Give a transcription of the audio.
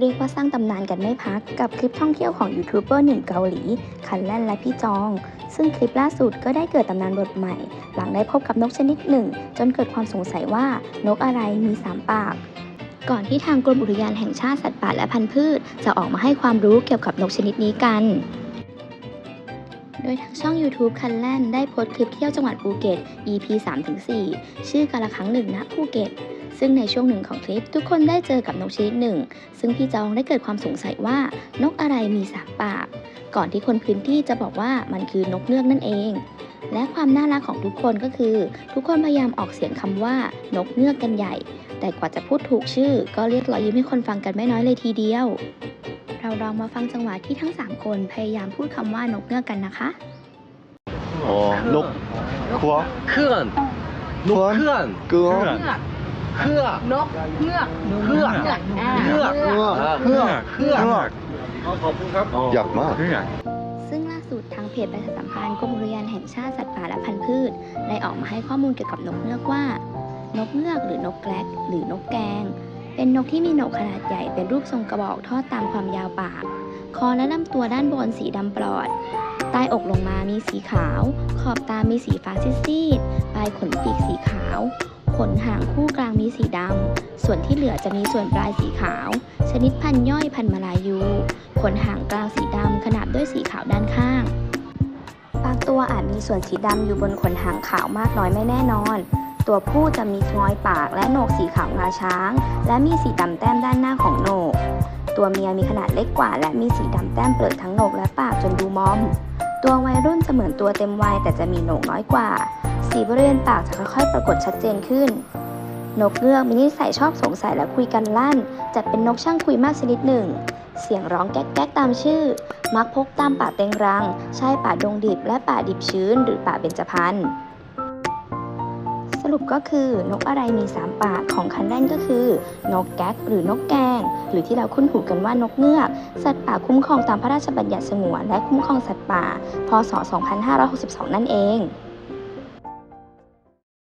เรียกว่าสร้างตำนานกันไม่พักกับคลิปท่องเที่ยวของยูทูบเบอร์หนุ่มเกาหลี คันแลนและพี่จอง ซึ่งคลิปล่าสุดก็ได้เกิดตำนานบทใหม่ หลังได้พบกับนกชนิดหนึ่ง จนเกิดความสงสัยว่านกอะไรมีสามปาก ก่อนที่ทางกรมอุทยานแห่งชาติสัตว์ป่าและพันธุ์พืช จะออกมาให้ความรู้เกี่ยวกับนกชนิดนี้กัน โดยทางช่อง YouTube คันแลนได้โพสต์คลิปเที่ยวจังหวัดภูเก็ต EP 3-4 ชื่อกาละครั้งหนึ่งณภูเก็ต ซึ่งในช่วงหนึ่งของคลิปทุกคนได้เจอกับนกชนิดหนึ่ง ซึ่งพี่จองได้เกิดความสงสัยว่านกอะไรมีสามปาก ก่อนที่คนพื้นที่จะบอกว่ามันคือนกเงือกนั่นเอง และความน่ารักของทุกคนก็คือ ทุกคนพยายามออกเสียงคำว่านกเงือกกันใหญ่ แต่กว่าจะพูดถูกชื่อ ก็เรียกรอยยิ้มให้คนฟังกันไม่น้อยเลยทีเดียว เราลองมาฟังจังหวะที่ทั้ง 3 คนพยายามพูดคำว่านกเงือกกันนะคะ 어, 녹, 구워, เคลื่อน 구원, เคลื่อน 끄어, เคลื่อน นกเงือก เคลื่อน อ่า เคลื่อน 끄어, เคลื่อน 끄어, เคลื่อน 약 마. ซึ่งล่าสุดทางเพจประชาสัมพันธ์กรมอุทยานแห่งชาติสัตว์ป่าและพันธุ์พืช ได้ออกมาให้ข้อมูลเกี่ยวกับนกเงือกว่า นกเงือกหรือนกแกลกหรือนกแกง เป็นนกที่มีหนกขนาดใหญ่เป็นรูปทรงกระบอกทอดตามความยาวปาก คอและลำตัวด้านบนสีดำปลอด ใต้อกลงมามีสีขาว ขอบตามีสีฟ้าซีดๆปลายขนปีกสีขาว ขนหางคู่กลางมีสีดำ ส่วนที่เหลือจะมีส่วนปลายสีขาว ชนิดพันย่อยพันมาลายู ขนหางกลางสีดำขนาบด้วยสีขาวด้านข้างบางตัวอาจมีส่วนสีดำอยู่บนขนหางขาวมากน้อยไม่แน่นอน ตัวผู้จะมีงอยปากและโหนกสีขาวงาช้าง และมีสีดำแต้มด้านหน้าของโหนก ตัวเมียมีขนาดเล็กกว่า และมีสีดำแต้มเปลือกทั้งโหนกและปากจนดูมอม ตัววัยรุ่นจะเหมือนตัวเต็มวัยแต่จะมีโหนกน้อยกว่า สีบริเวณปากจะค่อยๆ ปรากฏชัดเจนขึ้น นกเงือกมีนิสัยชอบสงสัยและคุยกันลั่น จัดเป็นนกช่างคุยมากชนิดหนึ่ง เสียงร้องแก๊กๆตามชื่อ มักพกตามป่าเต็งรัง ใช่ป่าดงดิบและป่าดิบชื้น หรือป่าเบญจพรรณ รุปก็คือนกอะไรมีสามปากของคันแรกก็คือ นกแก๊กหรือนกแกง หรือที่เราคุ้นหูกันว่านกเงือก สัตว์ป่าคุ้มครองตามพระราชบัญญัติสงวนและคุ้มครองสัตว์ป่า พศ 2562 นั่นเอง